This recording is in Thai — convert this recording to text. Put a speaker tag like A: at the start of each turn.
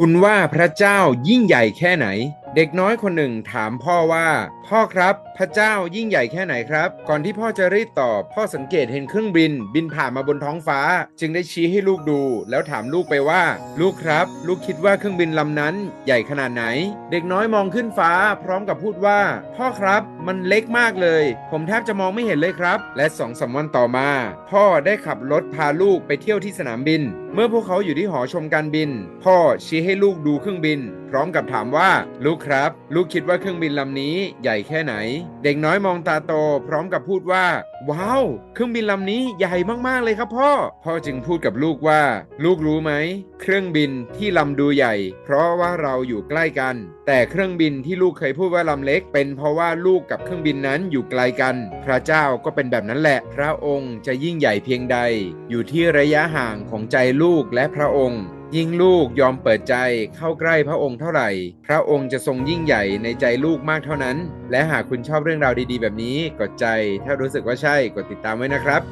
A: คุณว่าพระเจ้ายิ่งใหญ่แค่ไหน เด็กน้อยคนหนึ่งถามพ่อว่า พ่อครับ พระเจ้ายิ่งใหญ่แค่ไหนครับ ก่อนที่พ่อจะรีบตอบ พ่อสังเกตเห็นเครื่องบิน บินผ่านมาบนท้องฟ้า จึงได้ชี้ให้ลูกดู แล้วถามลูกไปว่า ลูกครับ ลูกคิดว่าเครื่องบินลำนั้น ใหญ่ขนาดไหน เด็กน้อยมองขึ้นฟ้า พร้อมกับพูดว่า พ่อครับ มันเล็กมากเลย ผมแทบจะมองไม่เห็นเลยครับ และสองสามวันต่อมา พ่อได้ขับรถพาลูกไปเที่ยวที่สนามบิน เมื่อพวกเขาอยู่ที่หอชมการบิน พ่อชี้ให้ลูกดูเครื่องบิน พร้อมกับถามว่าลูกครับ ลูกคิดว่าเครื่องบินลำนี้ใหญ่แค่ไหน เด็กน้อยมองตาโตพร้อมกับพูดว่า ว้าว เครื่องบินลำนี้ใหญ่มากๆเลยครับพ่อ พ่อจึงพูดกับลูกว่า ลูกรู้ไหม เครื่องบินที่ลำดูใหญ่ เพราะว่าเราอยู่ใกล้กัน แต่เครื่องบินที่ลูกเคยพูดว่าลำเล็ก เป็นเพราะว่าลูกกับเครื่องบินนั้นอยู่ไกลกัน พระเจ้าก็เป็นแบบนั้นแหละ พระองค์จะยิ่งใหญ่เพียงใด อยู่ที่ระยะห่างของใจลูกและพระองค์ ยิ่งลูกยอมเปิดใจเข้าใกล้พระองค์เท่าไหร่ พระองค์จะทรงยิ่งใหญ่ในใจลูกมากเท่านั้น และหากคุณชอบเรื่องราวดีๆ แบบนี้กดใจ ถ้ารู้สึกว่าใช่กดติดตามไว้นะครับ